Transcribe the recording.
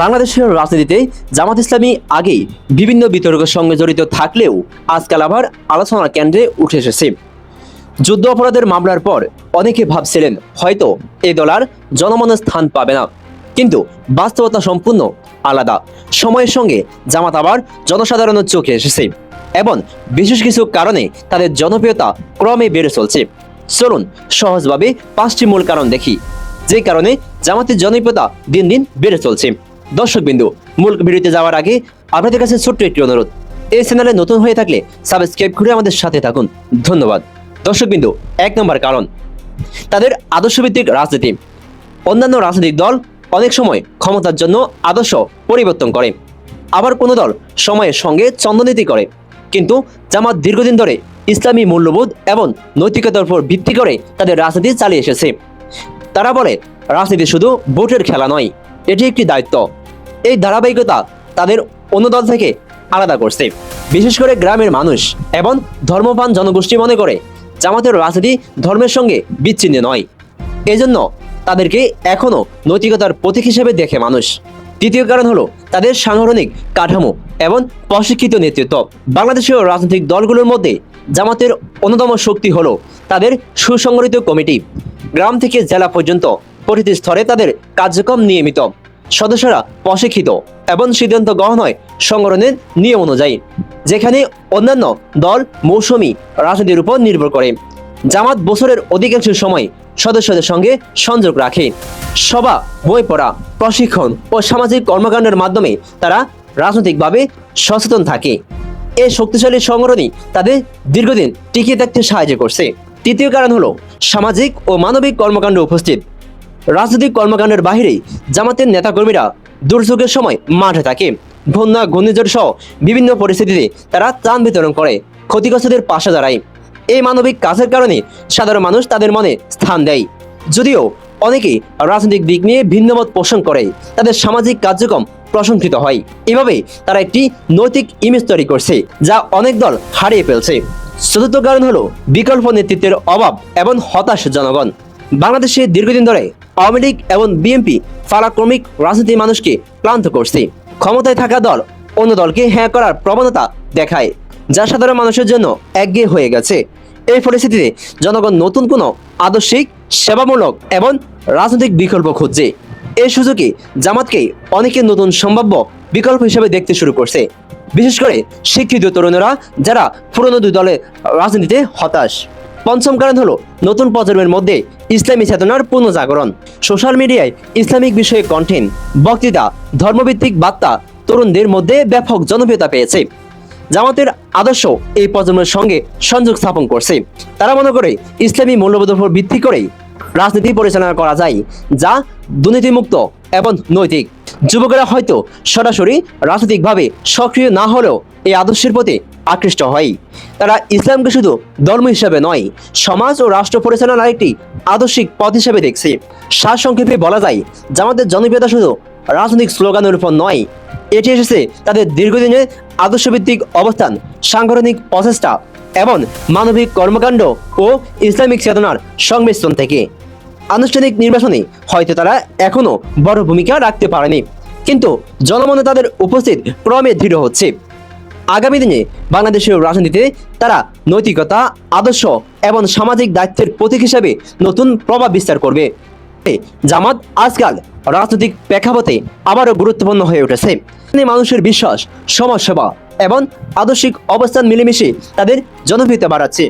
বাংলাদেশের রাজনীতিতে জামাত ইসলামী আগেই বিভিন্ন বিতর্কের সঙ্গে জড়িত থাকলেও আজকাল আবার আলোচনার কেন্দ্রে উঠে এসেছে। যুদ্ধ অপরাধের মামলার পর অনেকে ভাবছিলেন হয়তো এই দল আর জনমনে স্থান পাবে না। কিন্তু বাস্তবতা সম্পূর্ণ আলাদা। সময়ের সঙ্গে জামাত আবার জনসাধারণের চোখে এসেছে এবং বিশেষ কিছু কারণে তাদের জনপ্রিয়তা ক্রমে বেড়ে চলছে। চলুন সহজভাবে পাঁচটি মূল কারণ দেখি। যে কারণে জামাতের জনপ্রিয়তা দিন দিন বেড়ে চলছে। দর্শকবিন্দু, মূল ভিডিওতে যাওয়ার আগে আপনাদের কাছে ছোট্ট একটি অনুরোধ। এই চ্যানেলে নতুন হয়ে থাকলে সাবস্ক্রাইব করে আমাদের সাথে থাকুন। ধন্যবাদ। দর্শক বিন্দু এক নম্বর কারণ, তাদের আদর্শভিত্তিক রাজনীতি। অন্যান্য রাজনৈতিক দল অনেক সময় ক্ষমতার জন্য আদর্শ পরিবর্তন করে। আবার কোনো দল সময়ের সঙ্গে চন্দ্রনীতি করে। কিন্তু জামাত দীর্ঘদিন ধরে ইসলামী মূল্যবোধ এবং নৈতিকতার উপর ভিত্তি করে তাদের রাজনীতি চালিয়ে এসেছে। তারা বলে, রাজনীতি শুধু ভোটের খেলা নয় এটি একটি দায়িত্ব। এই ধারাবাহিকতা তাদের অন্য দল থেকে আলাদা করছে। বিশেষ করে গ্রামের মানুষ এবং ধর্মপান জনগোষ্ঠী মনে করে জামাতের রাজনীতি ধর্মের সঙ্গে বিচ্ছিন্ন নয়। এজন্য তাদেরকে এখনও নৈতিকতার প্রতীক হিসেবে দেখে মানুষ। তৃতীয় কারণ হলো তাদের সাংগঠনিক কাঠামো এবং প্রশিক্ষিত নেতৃত্ব। বাংলাদেশের রাজনৈতিক দলগুলোর মধ্যে জামাতের অন্যতম শক্তি হলো তাদের সুসংগঠিত কমিটি। গ্রাম থেকে জেলা পর্যন্ত প্রতিটি স্তরে তাদের কার্যক্রম নিয়মিত। সদস্যরা প্রশিক্ষিত এবং সিদ্ধান্ত গ্রহণ হয় সংগঠনের নিয়ম অনুযায়ী, যেখানে অন্যান্য দল, মৌসুমী রাজনীতির উপর নির্ভর করে। জামাত বছরের অধিকাংশ সময় সদস্যদের সঙ্গে সংযোগ রাখে। সভা, বই পড়া, প্রশিক্ষণ ও সামাজিক কর্মকাণ্ডের মাধ্যমে তারা রাজনৈতিকভাবে সচেতন থাকে। এই শক্তিশালী সংগঠনই তাদের দীর্ঘদিন টিকিয়ে থাকতে সাহায্য করছে। তৃতীয় কারণ হলো সামাজিক ও মানবিক কর্মকাণ্ড উপস্থিত। রাজনৈতিক কর্মকাণ্ডের বাইরে জামাতের নেতাকর্মীরা দুর্যোগের সময় মাঠে থাকে। বন্যা, ঘূর্ণিঝড় সহ বিভিন্ন পরিস্থিতিতে তারা ত্রাণ বিতরণ করে, ক্ষতিগ্রস্তদের পাশে দাঁড়ায়। এই মানবিক কাজের কারণে সাধারণ মানুষ তাদের মনে স্থান দেয়। যদিও অনেকে রাজনৈতিক দিক নিয়ে ভিন্নমত পোষণ করে, তাদের সামাজিক কার্যক্রম প্রশংসিত হয়। এভাবে তারা একটি নৈতিক ইমেজ তৈরি করছে, যা অনেক দল হারিয়ে ফেলছে। চতুর্থ কারণ হলো বিকল্প নেতৃত্বের অভাব এবং হতাশ জনগণ বাংলাদেশে দীর্ঘদিন ধরে আওয়ামী লীগ এবং বিএনপি পালাক্রমিক রাজনীতি মানুষকে ক্লান্ত করছে। ক্ষমতায় থাকা দল অন্য দলকে হ্যাঁ করার প্রবণতা দেখায়, যা সাধারণ মানুষের জন্য একঘেয়ে হয়ে গেছে। এই পরিস্থিতিতে জনগণ নতুন কোনো আদর্শিক, সেবামূলক এবং রাজনৈতিক বিকল্প খুঁজছে। এই সুযোগে জামাতকে অনেকে নতুন সম্ভাব্য বিকল্প হিসেবে দেখতে শুরু করছে। বিশেষ করে শিক্ষিত তরুণরা যারা পুরনো দুই দলের রাজনীতিতে হতাশ। পঞ্চম কারণ হলো নতুন প্রজন্মের মধ্যে ইসলামী চেতনার পুনঃজাগরণ সোশ্যাল মিডিয়ায় ইসলামিক বিষয়ে কন্টেন্ট বক্তৃতা, ধর্মভিত্তিক বার্তা তরুণদের মধ্যে ব্যাপক জনপ্রিয়তা পেয়েছে। জামাতের আদর্শ এই প্রজন্মের সঙ্গে সংযোগ স্থাপন করছে। তারা মনে করে ইসলামী মূল্যবোধের উপর ভিত্তি করে রাজনীতি পরিচালনা করা যায়, যা দুর্নীতিমুক্ত এবং নৈতিক। যুবকেরা হয়তো সরাসরি রাজনৈতিকভাবে সক্রিয় না হলেও এই আদর্শের প্রতি আকৃষ্ট হয়। তারা ইসলামকে শুধু ধর্ম হিসাবে নয়, সমাজ ও রাষ্ট্র পরিচালনার একটি আদর্শিক পথ হিসেবে দেখছে। সার সংক্ষেপে বলা যায়, জামাতের জনপ্রিয়তা শুধু রাজনৈতিক স্লোগানের উপর নয়, এটি এসেছে তাদের দীর্ঘদিনের আদর্শভিত্তিক অবস্থান, সাংগঠনিক প্রচেষ্টা এবং মানবিক কর্মকাণ্ড ও ইসলামিক চেতনার সংমিশ্রণ থেকে। আনুষ্ঠানিক নির্বাচনে হয়তো তারা এখনও বড় ভূমিকা রাখতে পারেনি, কিন্তু জনমনে তাদের উপস্থিত ক্রমে দৃঢ় হচ্ছে। আগামী দিনে বাংলাদেশের রাজনীতিতে তারা নৈতিকতা, আদর্শ এবং সামাজিক দায়িত্বের প্রতীক হিসাবে নতুন প্রভাব বিস্তার করবে। জামাত আজকাল রাজনৈতিক প্রেক্ষাপটে আবারও গুরুত্বপূর্ণ হয়ে উঠেছে। মানুষের বিশ্বাস, সমাজসেবা এবং আদর্শিক অবস্থান মিলেমিশে তাদের জনপ্রিয়তা বাড়াচ্ছে।